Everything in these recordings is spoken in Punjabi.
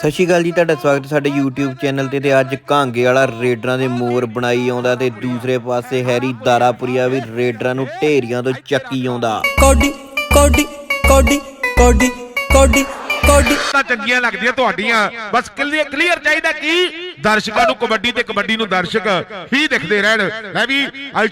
ਸਤਿ ਸ਼੍ਰੀ ਅਕਾਲ ਜੀ, ਤੁਹਾਡਾ ਸਵਾਗਤ ਹੈ ਸਾਡੇ YouTube ਚੈਨਲ ਤੇ ਤੇ ਅੱਜ ਕਾਂਗੇ ਵਾਲਾ ਰੇਡਰਾਂ ਦੇ ਮੋਰ ਬਣਾਈ ਆਉਂਦਾ ਤੇ ਦੂਸਰੇ ਪਾਸੇ ਹੈਰੀ ਦਾਰਾਪੁਰੀਆ ਵੀ ਰੇਡਰਾਂ ਨੂੰ ਢੇਰੀਆਂ ਤੋਂ ਚੱਕੀ ਆਉਂਦਾ। ਕੋਡੀ ਕੋਡੀ ਕੋਡੀ ਕੋਡੀ ਕੋਡੀ। ਕੋਡੀ ਤਾਂ ਚੰਗੀਆਂ ਲੱਗਦੀਆਂ ਤੁਹਾਡੀਆਂ। ਬਸ ਕਲੀਅਰ ਕਲੀਅਰ ਚਾਹੀਦਾ ਕੀ? ਦਰਸ਼ਕਾਂ ਨੂੰ ਕਬੱਡੀ ਤੇ ਕਬੱਡੀ ਨੂੰ ਦਰਸ਼ਕ ਹੀ ਦਿਖਦੇ ਰਹਿਣ। ਮੈਂ ਵੀ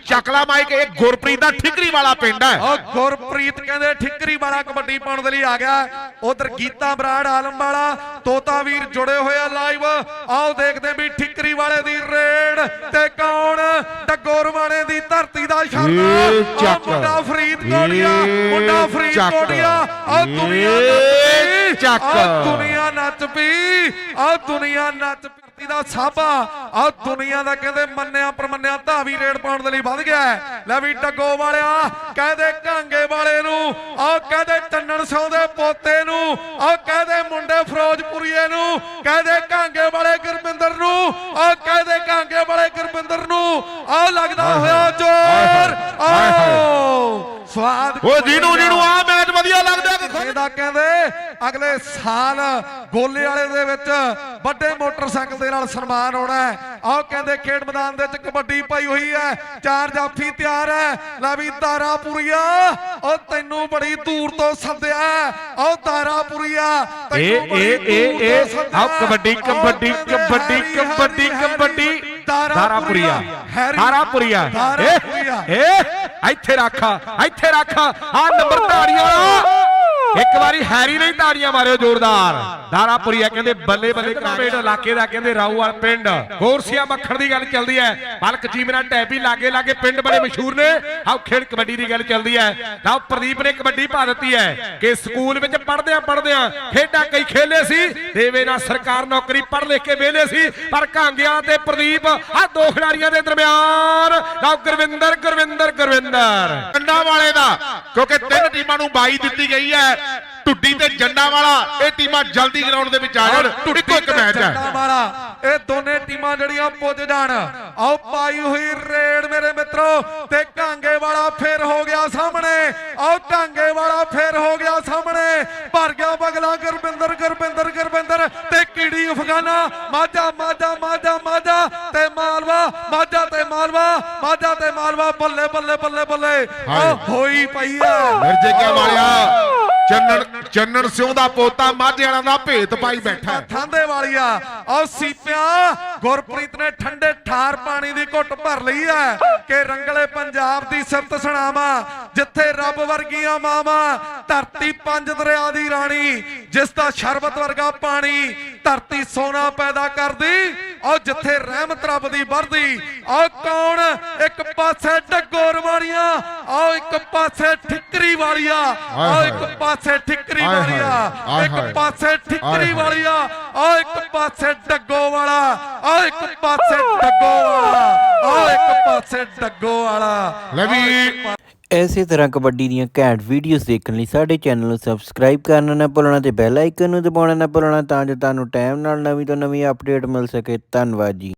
ਚੱਕਲਾ ਮਾਈਕ ਇਹ ਗੁਰਪ੍ਰੀਤ ਦਾ ਠਿਕਰੀ ਵਾਲਾ ਪਿੰਡ ਹੈ। ਉਹ ਗੁਰਪ੍ਰੀਤ ਕਹਿੰਦੇ ਠਿੱਕਰੀ ਵਾਲਾ ਕਬੱਡੀ ਪਾਉਣ ਦੇ ਲਈ ਆ ਗਿਆ। ਉਧਰ ਗੀਤਾ ਬਰਾੜ ਆਲਮ ਵਾਲਾ ਤੋਤਾ ਵੀਰ ਜੁੜੇ ਹੋਏ ਆ ਲਾਈਵ ਆਓ ਦੇਖਦੇ ਵੀ ਠਿੱਕਰੀ ਵਾਲੇ ਦੀ ਰੇਡ ਤੇ ਕੌਣ? ਟਗੋਰ ਵਾਲੇ ਦੀ ਧਰਤੀ ਦਾ ਚੱਕ। ਮੁੰਡਾ ਫਰੀਦ ਕੋਟੀਆ ਏ ਮੁੰਡਾ ਫਰੀਦ। ਕੋਟੀਆ ਆ ਦੁਨੀਆ ਏ ਚੱਕ। ਆ ਦੁਨੀਆ ਨੱਚ ਪਈ ਆ ਦੁਨੀਆ ਨੱਚ ਪਈ ਦਾ ਸਾਬਾ ਆ ਦੁਨੀਆ ਦਾ ਕਹਿੰਦੇ ਮੰਨਿਆ ਪਰਮੰਨਿਆ ਧਾਵੀ ਰੇਡ ਪਾਉਣ ਦੇ ਲਈ ਵੱਧ ਗਿਆ। ਲੈ ਵੀ ਟੱਗੋ ਵਾਲਿਆ ਕਹਦੇ ਕਾਂਗੇ ਵਾਲੇ ਨੂੰ ਆ ਕਹਦੇ ਟੰਨਣ ਸੌ ਦੇ ਪੋਤੇ ਨੂੰ ਆ ਕਹਦੇ ਮੁੰਡੇ ਫਿਰੋਜ਼ਪੁਰੀਏ ਨੂੰ ਕਹਦੇ ਕਾਂਗੇ ਵਾਲੇ ਗੁਰਬਿੰਦਰ ਨੂੰ ਆ ਕਹਦੇ ਕਾਂਗੇ ਵਾਲੇ ਗੁਰਬਿੰਦਰ ਨੂੰ ਆ ਲੱਗਦਾ ਹੋਇਆ ਜ਼ੋਰ। ਆਓ ਸਵਾਦ ਓ ਜਿਹਨੂੰ ਜਿਹਨੂੰ ਆ ਲੱਗਦਾ ਕਹਿੰਦੇ ਅਗਲੇ ਸਾਲ ਗੋਲੇ ਵਾਲੇ ਦੇ ਵਿੱਚ ਵੱਡੇ ਮੋਟਰਸਾਈਕਲ ਦੇ ਨਾਲ ਸਨਮਾਨ ਆਉਣਾ ਹੈ। ਆਹ ਕਹਿੰਦੇ ਖੇਡ ਮੈਦਾਨ ਦੇ ਵਿੱਚ ਕਬੱਡੀ ਪਾਈ ਹੋਈ ਹੈ। ਚਾਰ ਜਾਫੀ ਤਿਆਰ ਹੈ। ਲੈ ਵੀ ਤਾਰਾਪੁਰੀਆ ਉਹ ਤੈਨੂੰ ਬੜੀ ਦੂਰ ਤੋਂ ਸੱਦਿਆ ਆਹ ਤਾਰਾਪੁਰੀਆ ਏ ਏ ਏ ਆਓ ਕਬੱਡੀ ਕਬੱਡੀ ਕਬੱਡੀ ਕਬੱਡੀ ਕਬੱਡੀ। ਦਾਰਾਪੁਰੀਆ ਦਾਰਾਪੁਰੀਆ ਏ ਇੱਥੇ ਰੱਖ ਇੱਥੇ ਰੱਖ। ਆ ਨੰਬਰ ਤਾੜੀਆਂ Oh. ਵਾਰੀ ਹੈਰੀ ਨਹੀਂ ਤਾੜੀਆਂ ਮਾਰਿਓ ਜ਼ੋਰਦਾਰ। ਦਾਰਾਪੁਰੀਆ ਕਹਿੰਦੇ ਬੱਲੇ ਬੱਲੇ ਪਿੰਡ ਇਲਾਕੇ ਦਾ, ਕਹਿੰਦੇ ਰਾਊਵਾਲ ਪਿੰਡ। ਗੋਰਸੀਆ ਮੱਖਣ ਦੀ ਗੱਲ ਚੱਲਦੀ ਹੈ। ਬਲਕ ਜੀਵਨਾ ਟੈਪੀ ਲਾਗੇ ਲਾਗੇ ਪਿੰਡ ਬੜੇ ਮਸ਼ਹੂਰ ਨੇ। ਆਓ ਖੇਡ ਕਬੱਡੀ ਦੀ ਗੱਲ ਚੱਲਦੀ ਹੈ। ਆਓ ਪ੍ਰਦੀਪ ਨੇ ਕਬੱਡੀ ਪਾ ਦਿੱਤੀ ਹੈ ਕਿ ਸਕੂਲ ਵਿੱਚ ਪੜ੍ਹਦਿਆਂ ਪੜ੍ਹਦਿਆਂ ਖੇਡਾਂ ਕਈ ਖੇਲੇ ਸੀ। ਦੇਵੇ ਨਾ ਸਰਕਾਰ ਨੌਕਰੀ ਪੜ੍ਹ ਲਿਖ ਕੇ ਵੇਲੇ ਸੀ। ਪਰ ਕਾਂਗਿਆ ਤੇ ਪ੍ਰਦੀਪ ਆ ਦੋ ਖਿਡਾਰੀਆਂ ਦੇ ਦਰਮਿਆਨ। ਲਓ ਗੁਰਵਿੰਦਰ ਗੁਰਵਿੰਦਰ ਗੁਰਵਿੰਦਰ। ਕੰਡਾ ਵਾਲੇ ਦਾ, ਕਿਉਂਕਿ ਤਿੰਨ ਟੀਮਾਂ ਨੂੰ ਬਾਈ ਦਿੱਤੀ ਗਈ ਹੈ। ਟੁੱਡੀ ਤੇ ਜੰਡਾ ਵਾਲਾ ਇਹ ਟੀਮਾਂ ਜਲਦੀ ਗਰਾਊਂਡ ਦੇ ਵਿੱਚ ਆ ਜਾਣ। ਇੱਕੋ ਇੱਕ ਮੈਚ ਹੈ। ਵਾਲਾ ਇਹ ਦੋਨੇ ਟੀਮਾਂ ਜਿਹੜੀਆਂ ਪੁੱਜ ਜਾਣ। ਆਓ ਪਾਈ ਹੋਈ ਰੇਡ ਮੇਰੇ ਮਿੱਤਰੋ ਤੇ ਕਾਂਗੇ ਵਾਲਾ ਫੇਰ ਹੋ ਗਿਆ ਸਾਹਮਣੇ। ਆਓ ਕਾਂਗੇ ਵਾਲਾ ਫੇਰ ਹੋ ਗਿਆ ਸਾਹਮਣੇ। ਭਰ ਗਿਆ ਬਗਲਾ ਗੁਰਬਿੰਦਰ ਗੁਰਬਿੰਦਰ ਗੁਰਬਿੰਦਰ ਤੇ ਕੀੜੀ ਅਫਗਾਨਾ। ਮਾਝਾ ਮਾਝਾ ਮਾਝਾ ਮਾਝਾ ਤੇ ਮਾਲਵਾ ਮਾਝਾ ਤੇ ਮਾਲਵਾ ਮਾਝਾ ਤੇ ਮਾਲਵਾ ਬੱਲੇ ਬੱਲੇ ਬੱਲੇ ਬੱਲੇ। ਹੋਈ ਪਈ ਹੈ। ਮਿਰਜੇ ਕਿਆ ਵਾਲਿਆ ਚੰਨਣ ਚੰਨਣ ਸਿਉਂ ਦਾ ਪੋਤਾ, ਮਾਝੇ ਦਾ ਭੇਤ ਪਾਈ ਬੈਠਾ ਥਾਂਦੇ ਵਾਲੀਆ ਆਓ ਸੀਪਿਆ, ਗੁਰਪ੍ਰੀਤ ਨੇ ਠੰਡੇ ਠਾਰ ਪਾਣੀ ਦੀ ਘੁੱਟ ਭਰ ਲਈ ਹੈ ਕਿ ਰੰਗਲੇ ਪੰਜਾਬ ਦੀ ਸਿਫਤ ਸੁਣਾਵਾ, ਜਿੱਥੇ ਰੱਬ ਵਰਗੀਆਂ ਮਾਵਾਂ, ਧਰਤੀ ਪੰਜ ਦਰਿਆ ਦੀ ਰਾਣੀ, ਜਿਸ ਦਾ ਸ਼ਰਬਤ ਵਰਗਾ ਪਾਣੀ ਧਰਤੀ ਸੋਨਾ ਪੈਦਾ ਕਰਦੀ। ਆਓ ਜਿੱਥੇ ਰਹਿਮਤ ਰੱਬ ਦੀ ਵਰਦੀ ਆਓ ਕੌਣ ਇੱਕ ਪਾਸੇ ਡੱਗੋਰ ਵਾਲੀਆਂ ਆਓ ਇੱਕ ਪਾਸੇ ਠਿਕਰੀ ਵਾਲੀਆ ਆਓ ਇੱਕ ਪਾਸੇ ਠਿਕਰੀ ਵਾਲੀਆ ਇੱਕ। ਪਾਸੇ ਠਿਕਰੀ। ਵਾਲੀਆ ਆ ਇੱਕ ਪਾਸੇ ਡੱਗੋ ਵਾਲਾ ਆ ਇੱਕ ਪਾਸੇ ਡੱਗੋ ਵਾਲਾ ਆ ਇੱਕ ਪਾਸੇ ਡੱਗੋ ਵਾਲਾ ਲੈ ਵੀ ਐਸੇ ਤਰ੍ਹਾਂ ਕਬੱਡੀ ਦੀਆਂ ਘੈਂਟ ਵੀਡੀਓਜ਼ ਦੇਖਣ ਲਈ ਸਾਡੇ ਚੈਨਲ ਨੂੰ ਸਬਸਕ੍ਰਾਈਬ ਕਰਨਾ ਨਾ ਭੁੱਲਣਾ ਤੇ ਬੈਲ ਆਈਕਨ ਨੂੰ ਦਬਾਉਣਾ ਨਾ ਭੁੱਲਣਾ ਤਾਂ ਜੋ ਤੁਹਾਨੂੰ ਟਾਈਮ ਨਾਲ ਨਵੀਂ ਤੋਂ ਨਵੀਂ ਅਪਡੇਟ ਮਿਲ ਸਕੇ। ਧੰਨਵਾਦ ਜੀ।